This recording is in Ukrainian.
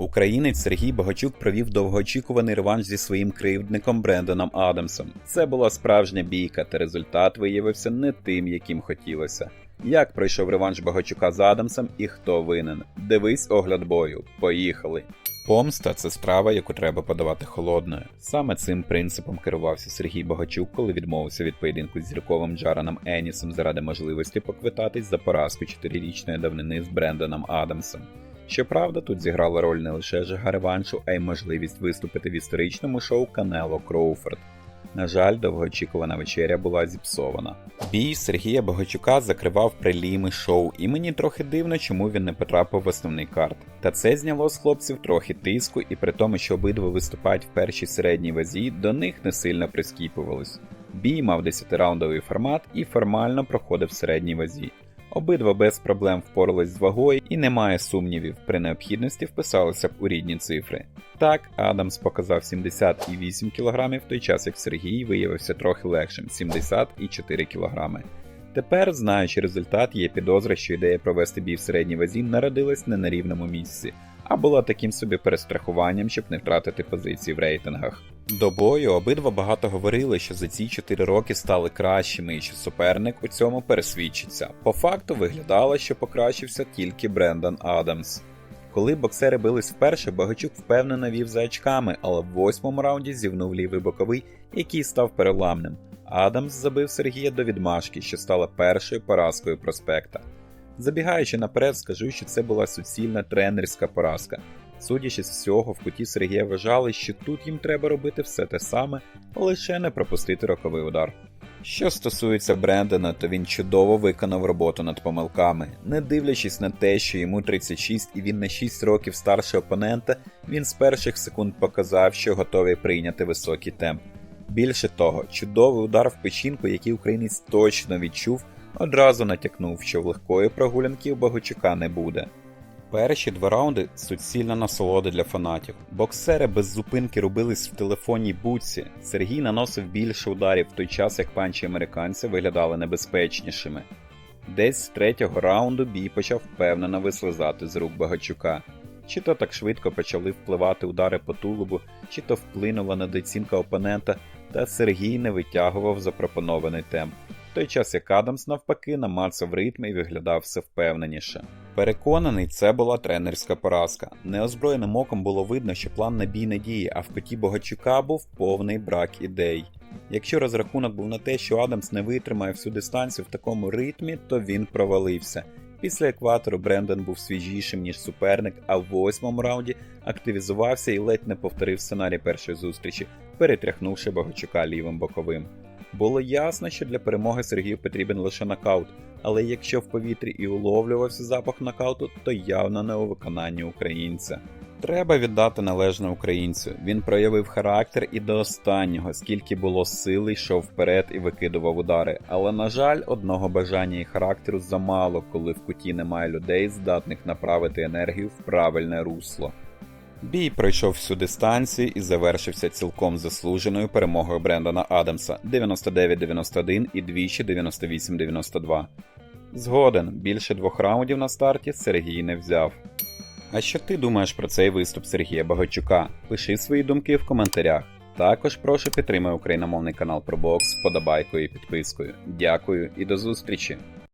Українець Сергій Богачук провів довгоочікуваний реванш зі своїм кривдником Брендоном Адамсом. Це була справжня бійка, та результат виявився не тим, яким хотілося. Як пройшов реванш Богачука з Адамсом і хто винен? Дивись огляд бою. Поїхали! Помста це страва, яку треба подавати холодною. Саме цим принципом керувався Сергій Богачук, коли відмовився від поєдинку з зірковим Джараном Енісом заради можливості поквитатись за поразку чотирирічної давнини з Брендоном Адамсом. Щоправда, тут зіграла роль не лише жага реваншу, а й можливість виступити в історичному шоу Канело Кроуфорд. На жаль, довгоочікувана вечеря була зіпсована. Бій Сергія Богачука закривав преліми шоу, і мені трохи дивно, чому він не потрапив в основний карт. Та це зняло з хлопців трохи тиску, і при тому, що обидва виступають в першій середній вазі, до них не сильно прискіпувались. Бій мав 10-раундовий формат і формально проходив в середній вазі. Обидва без проблем впорались з вагою і немає сумнівів, при необхідності вписалися б у рідні цифри. Так, Адамс показав 78 кг, в той час як Сергій виявився трохи легшим 74 кг. Тепер, знаючи результат, є підозра, що ідея провести бій в середній вазі народилась не на рівному місці, а була таким собі перестрахуванням, щоб не втратити позиції в рейтингах. До бою обидва багато говорили, що за ці 4 роки стали кращими і що суперник у цьому пересвідчиться. По факту виглядало, що покращився тільки Брендан Адамс. Коли боксери бились вперше, Багачук впевнено вів за очками, але в восьмому раунді зівнув лівий боковий, який став переламним. Адамс забив Сергія до відмашки, що стала першою поразкою проспекта. Забігаючи наперед, скажу, що це була суцільна тренерська поразка. Судячи з всього, в куті Сергія вважали, що тут їм треба робити все те саме, лише не пропустити роковий удар. Що стосується Брендона, то він чудово виконав роботу над помилками. Не дивлячись на те, що йому 36 і він на 6 років старше опонента, він з перших секунд показав, що готовий прийняти високий темп. Більше того, чудовий удар в печінку, який українець точно відчув, одразу натякнув, що в легкої прогулянки у Богачука не буде. Перші два раунди суцільна насолода для фанатів. Боксери без зупинки рубились в телефонній будці. Сергій наносив більше ударів в той час, як панчі американця виглядали небезпечнішими. Десь з третього раунду бій почав впевнено вислизати з рук Багачука. Чи то так швидко почали впливати удари по тулубу, чи то вплинула недооцінка опонента, та Сергій не витягував запропонований темп. В той час як Адамс навпаки намацав ритм і виглядав все впевненіше. Переконаний, це була тренерська поразка. Неозброєним оком було видно, що план на бій не діє, а в коті Богачука був повний брак ідей. Якщо розрахунок був на те, що Адамс не витримає всю дистанцію в такому ритмі, то він провалився. Після екватору Брендон був свіжішим, ніж суперник, а в восьмому раунді активізувався і ледь не повторив сценарій першої зустрічі, перетряхнувши Богачука лівим боковим. Було ясно, що для перемоги Сергію потрібен лише нокаут, але якщо в повітрі і уловлювався запах нокауту, то явно не у виконанні українця. Треба віддати належне українцю. Він проявив характер і до останнього, скільки було сили, йшов вперед і викидував удари. Але, на жаль, одного бажання і характеру замало, коли в куті немає людей, здатних направити енергію в правильне русло. Бій пройшов всю дистанцію і завершився цілком заслуженою перемогою Брендона Адамса 99-91 і двічі 98-92. Згоден, більше двох раундів на старті Сергій не взяв. А що ти думаєш про цей виступ Сергія Богачука? Пиши свої думки в коментарях. Також прошу підтримай україномовний канал про бокс вподобайкою і підпискою. Дякую і до зустрічі!